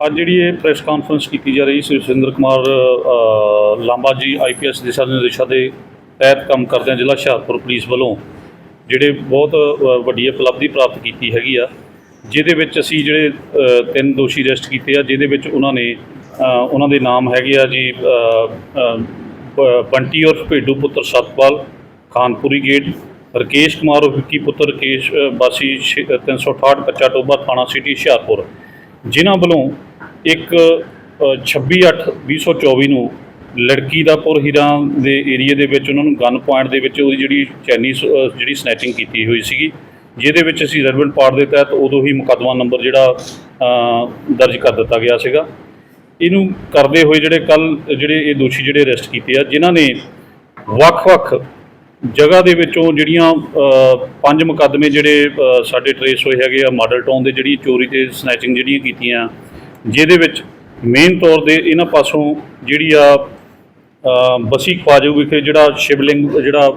ਅੱਜ ਜਿਹੜੀ ਇਹ ਪ੍ਰੈਸ ਕਾਨਫਰੰਸ ਕੀਤੀ ਜਾ ਰਹੀ ਸੀ ਸੁਰਿੰਦਰ ਕੁਮਾਰ ਲਾਂਬਾ ਜੀ ਆਈਪੀਐਸ ਦਿਸ਼ਾ ਨਿਰਦੇਸ਼ਾਂ ਦੇ ਤਹਿਤ ਕੰਮ ਕਰਦਿਆਂ ਜ਼ਿਲ੍ਹਾ ਹੁਸ਼ਿਆਰਪੁਰ ਪੁਲਿਸ ਵੱਲੋਂ ਜਿਹੜੇ ਬਹੁਤ ਵੱਡੀ ਉਪਲਬਧੀ ਪ੍ਰਾਪਤ ਕੀਤੀ ਹੈਗੀ ਆ ਜਿਹਦੇ ਵਿੱਚ ਅਸੀਂ ਜਿਹੜੇ ਤਿੰਨ ਦੋਸ਼ੀ ਅਰੈਸਟ ਕੀਤੇ ਆ ਜਿਹਦੇ ਵਿੱਚ ਉਹਨਾਂ ਨੇ ਉਹਨਾਂ ਦੇ ਨਾਮ ਹੈਗੇ ਆ ਜੀ ਬੰਟੀ ਔਰ ਭੇਡੂ ਪੁੱਤਰ ਸਤਪਾਲ ਖਾਨਪੁਰੀ ਗੇਟ ਰਕੇਸ਼ ਕੁਮਾਰ ਔਰ ਵਿੱਕੀ ਪੁੱਤਰ ਰਕੇਸ਼ ਅ, ਵਾਸੀ ਛੇ- 368 ਕੱਚਾ ਟੋਬਾ ਥਾਣਾ ਸਿਟੀ ਹੁਸ਼ਿਆਰਪੁਰ ਜਿਨ੍ਹਾਂ ਵੱਲੋਂ ਇੱਕ 26/8/2024 ਨੂੰ ਲੜਕੀ ਦਾ ਪੁਰ ਹੀਰਾਂ ਦੇ ਏਰੀਆ ਦੇ ਵਿੱਚ ਉਹਨਾਂ ਨੂੰ ਗਨ ਪੁਆਇੰਟ ਦੇ ਵਿੱਚ ਉਹਦੀ ਜਿਹੜੀ ਚੈਨੀ ਸ- ਜਿਹੜੀ ਸਨੈਚਿੰਗ ਕੀਤੀ ਹੋਈ ਸੀਗੀ, ਜਿਹਦੇ ਵਿੱਚ ਅਸੀਂ ਰੈਲਵੈਂਟ ਪਾਰਟ ਦੇ ਤਹਿਤ ਉਦੋਂ ਹੀ ਮੁਕੱਦਮਾ ਨੰਬਰ ਜਿਹੜਾ ਦਰਜ ਕਰ ਦਿੱਤਾ ਗਿਆ ਸੀਗਾ। ਇਹਨੂੰ ਕਰਦੇ ਹੋਏ ਜਿਹੜੇ ਕੱਲ ਜਿਹੜੇ ਇਹ ਦੋਸ਼ੀ ਜਿਹੜੇ ਅਰੈਸਟ ਕੀਤੇ ਆ, ਜਿਨ੍ਹਾਂ ਨੇ ਵੱਖ-ਵੱਖ ਜਗ੍ਹਾ ਦੇ ਵਿੱਚੋਂ ਜਿਹੜੀਆਂ ਪੰਜ ਮੁਕੱਦਮੇ ਜਿਹੜੇ ਸਾਡੇ ਟਰੇਸ ਹੋਏ ਹੈਗੇ ਆ ਮਾਡਲ ਟਾਊਨ ਦੇ ਜਿਹੜੀ ਚੋਰੀ ਤੇ ਸਨੈਚਿੰਗ ਜਿਹੜੀਆਂ ਕੀਤੀਆਂ ਜਿਹਦੇ ਵਿੱਚ ਮੇਨ ਤੌਰ ਤੇ ਇਹਨਾਂ ਪਾਸੋਂ ਜਿਹੜੀ ਆ ਬਸੀ ਖਵਾਜੂ ਵਿਖੇ ਜਿਹੜਾ ਸ਼ਿਵਲਿੰਗ, ਜਿਹੜਾ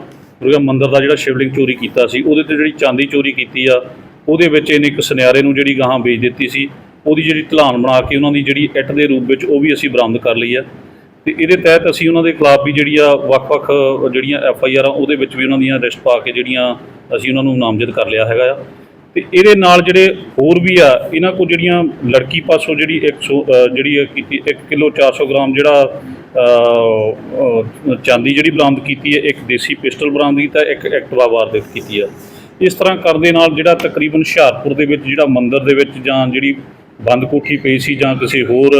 ਦੁਰਗਾ ਮੰਦਿਰ ਦਾ ਜਿਹੜਾ ਸ਼ਿਵਲਿੰਗ ਚੋਰੀ ਕੀਤਾ ਸੀ, ਉਹਦੇ ਤੇ ਜਿਹੜੀ ਚਾਂਦੀ ਚੋਰੀ ਕੀਤੀ ਆ, ਉਹਦੇ ਵਿੱਚ ਇਹਨੇ ਇੱਕ ਸੁਨਿਆਰੇ ਨੂੰ ਜਿਹੜੀ ਗਾਹਾਂ ਵੇਚ ਦਿੱਤੀ ਸੀ, ਉਹਦੀ ਜਿਹੜੀ ਢਲਾਨ ਬਣਾ ਕੇ ਉਹਨਾਂ ਦੀ ਜਿਹੜੀ ਇੱਟ ਦੇ ਰੂਪ ਵਿੱਚ ਉਹ ਵੀ ਅਸੀਂ ਬਰਾਮਦ ਕਰ ਲਈ ਆ। ਤੇ ਇਹਦੇ ਤਹਿਤ ਅਸੀਂ ਉਹਨਾਂ ਦੇ ਖਿਲਾਫ ਵੀ ਜਿਹੜੀ ਆ, ਵੱਖ-ਵੱਖ ਜਿਹੜੀਆਂ ਐਫ ਆਈ ਆਰਾਂ ਉਹਦੇ ਵਿੱਚ ਵੀ ਉਹਨਾਂ ਦੀਆਂ ਅਰੈਸਟ ਪਾ ਕੇ ਜਿਹੜੀਆਂ ਅਸੀਂ ਉਹਨਾਂ ਨੂੰ ਨਾਮਜ਼ਦ ਕਰ ਲਿਆ ਹੈਗਾ ਆ। ਤੇ ਇਹਦੇ ਨਾਲ ਜਿਹੜੇ ਹੋਰ ਵੀ ਆ ਇਹਨਾਂ ਕੋਲ ਜਿਹੜੀਆਂ ਲੜਕੀ ਪਾਸੋਂ ਜਿਹੜੀ 100 ਅ, ਜਿਹੜੀ ਇਹ ਕੀਤੀ 1 ਕਿਲੋ 400 ਗ੍ਰਾਮ ਜਿਹੜਾ ਚਾਂਦੀ ਜਿਹੜੀ ਬਰਾਮਦ ਕੀਤੀ ਹੈ ਇੱਕ ਦੇਸੀ ਪਿਸਟਲ ਬਰਾਮਦ ਕੀਤਾ ਇੱਕ ਐਕਟਿਵਾ ਵਾਰਦਾਤ ਕੀਤੀ ਆ। ਇਸ ਤਰ੍ਹਾਂ ਕਰਨ ਦੇ ਨਾਲ ਜਿਹੜਾ ਤਕਰੀਬਨ ਹੁਸ਼ਿਆਰਪੁਰ ਦੇ ਵਿੱਚ ਜਿਹੜਾ ਮੰਦਿਰ ਦੇ ਵਿੱਚ ਜਾਂ ਜਿਹੜੀ ਬੰਦ ਕੋਠੀ ਪਈ ਸੀ ਜਾਂ ਕਿਸੇ ਹੋਰ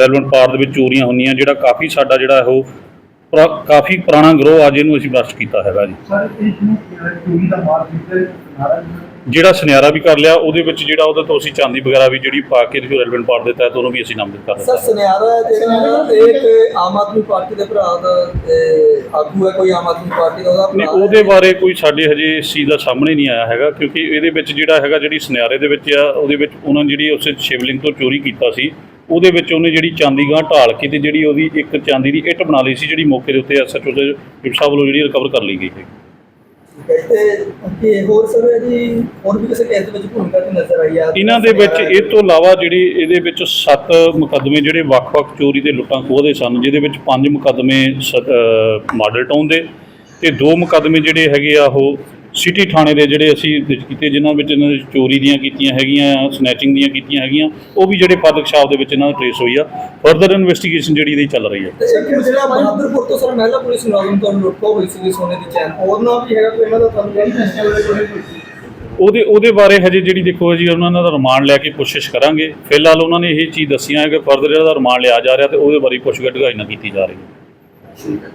ਰੈਲਵੈਂਟ ਪਾਰਟ ਦੇ ਵਿੱਚ ਚੋਰੀਆਂ ਹੁੰਦੀਆਂ ਜਿਹੜਾ ਕਾਫੀ ਸਾਡਾ ਜਿਹੜਾ ਉਹ ਪੁਰਾ- ਕਾਫੀ ਪੁਰਾਣਾ ਗਰੋਹ ਅੱਜ ਇਹਨੂੰ ਅਸੀਂ ਬਰਸਟ ਕੀਤਾ ਹੈਗਾ ਜੀ। ਸਰ ਇਸ ਨੂੰ ਚੋਰੀ ਦਾ ਮਾਰ ਦਿੱਤੇ ਨਾਰਾ ਜਿਹੜਾ ਸੁਨਿਆਰਾ ਵੀ ਕਰ ਲਿਆ ਉਹਦੇ ਵਿੱਚ ਜਿਹੜਾ ਉਹਦੇ ਤੋਂ ਅਸੀਂ ਚਾਂਦੀ ਵਗੈਰਾ ਵੀ ਜਿਹੜੀ ਪਾ ਕੇ ਜੋ ਰੈਲਵੈਂਟ ਪਾਰਟ ਦੇ ਤਹਿਤ ਉਹਨੂੰ ਵੀ ਅਸੀਂ ਨਾਮਜ਼ਦ ਕਰ ਸਰ ਦਿੱਤਾ ਸੁਨਿਆਰਾ ਜਿਹੜਾ ਇੱਕ ਆਮ ਆਦਮੀ ਪਾਰਟੀ ਦੇ ਭਰਾ ਦਾ ਇਹ ਆਗੂ ਹੈ ਕੋਈ ਆਮ ਆਦਮੀ ਪਾਰਟੀ ਦਾ ਉਹਦਾ ਨਹੀਂ ਉਹਦੇ ਬਾਰੇ ਕੋਈ ਸਾਡੇ ਹਜੇ ਇਸ ਚੀਜ਼ ਦਾ ਸਾਹਮਣੇ ਨਹੀਂ ਆਇਆ ਹੈਗਾ ਕਿਉਂਕਿ ਇਹਦੇ ਵਿੱਚ ਜਿਹੜਾ ਹੈਗਾ ਜਿਹੜੀ ਸੁਨਿਆਰੇ ਦੇ ਵਿੱਚ ਆ ਉਹਦੇ ਵਿੱਚ ਉਹਨਾਂ ਨੇ ਜਿਹੜੀ ਉਸੇ ਸ਼ਿਵਲਿੰਗ ਤੋਂ ਚੋਰੀ ਕੀਤਾ ਸੀ ਉਹਦੇ ਵਿੱਚ ਉਹਨੇ ਜਿਹੜੀ ਚਾਂਦੀ ਗਾਂ ਢਾਲ ਕੇ ਤੇ ਜਿਹੜੀ ਉਹਦੀ ਇੱਕ ਚਾਂਦੀ ਦੀ ਇੱਟ ਬਣਾ ਲਈ ਸੀ ਜਿਹੜੀ ਮੌਕੇ ਦੇ ਉੱਤੇ ਐਸਐਚਓ ਦੇ ਸਾਹਿਬ ਵੱਲੋਂ ਜਿਹੜੀ ਰਿਕਵਰ ਕਰ ਲਈ ਗਈ ਹੈ ਤੇ ਹੋਰ ਸਰ ਇਹਦੀ ਹੋਰ ਵੀ ਕਿਸੇ ਕੇਸ ਦੇ ਵਿੱਚ ਭੂਮਿਕਾ ਤੇ ਨਜ਼ਰ ਆਈ ਆ। ਇਹਨਾਂ ਦੇ ਵਿੱਚ ਇਹ ਤੋਂ ਇਲਾਵਾ ਜਿਹੜੀ ਇਹਦੇ ਵਿੱਚ ਸੱਤ ਮੁਕੱਦਮੇ ਜਿਹੜੇ ਵੱਖ-ਵੱਖ ਚੋਰੀ ਦੇ ਲੁੱਟਾਂ ਖੋਹ ਦੇ ਸਨ, ਜਿਹਦੇ ਵਿੱਚ ਪੰਜ ਮੁਕੱਦਮੇ ਮਾਡਲ ਟਾਊਨ ਦੇ ਤੇ ਦੋ ਮੁਕੱਦਮੇ ਜਿਹੜੇ ਹੈਗੇ ਆ ਉਹ ਸਿਟੀ ਥਾਣੇ ਦੇ ਜਿਹੜੇ ਅਸੀਂ ਕੀਤੇ ਜਿਨ੍ਹਾਂ ਵਿੱਚ ਇਹਨਾਂ ਨੇ ਚੋਰੀ ਦੀਆਂ ਕੀਤੀਆਂ ਹੈਗੀਆਂ ਸਨੈਚਿੰਗ ਦੀਆਂ ਕੀਤੀਆਂ ਹੈਗੀਆਂ ਉਹ ਵੀ ਜਿਹੜੇ ਪਦਕਸ਼ਾਪ ਦੇ ਵਿੱਚ ਇਹਨਾਂ ਦਾ ਟ੍ਰੇਸ ਹੋਈ ਆ। ਫਰਦਰ ਇਨਵੈਸਟੀਗੇਸ਼ਨ ਜਿਹੜੀ ਇਹਦੀ ਚੱਲ ਰਹੀ ਹੈ। ਤੇ ਇੱਕ ਜਿਹੜਾ ਬਹਾਦਰਪੁਰ ਤੋਂ ਸਰ ਮਹਿਲਾ ਪੁਲਿਸ ਮੁਲਾਜ਼ਮ ਤੋਂ ਲੁੱਟ ਹੋਈ ਸੀ ਸੋਨੇ ਦੀ ਚੈਨ ਉਹਦਾ ਵੀ ਹੈਗਾ ਕੋਈ ਇਹਨਾਂ ਦਾ ਤੁਹਾਨੂੰ ਉਹਦੇ ਉਹਦੇ ਬਾਰੇ ਹਜੇ ਜਿਹੜੀ ਦੇਖੋ ਜੀ ਉਹਨਾਂ ਦਾ ਰਿਮਾਂਡ ਲੈ ਕੇ ਕੋਸ਼ਿਸ਼ ਕਰਾਂਗੇ। ਫਿਲਹਾਲ ਉਹਨਾਂ ਨੇ ਇਹ ਚੀਜ਼ ਦੱਸੀਆਂ ਹੈ ਕਿ ਫਰਦਰ ਜਿਹੜਾ ਰਿਮਾਂਡ ਲਿਆ ਜਾ ਰਿਹਾ ਤੇ ਉਹਦੇ ਬਾਰੇ ਪੁੱਛਗਿੱਛ ਢਗਾਈ ਨਾ ਕੀਤੀ ਜਾ ਰਹੀ। ਹੈ।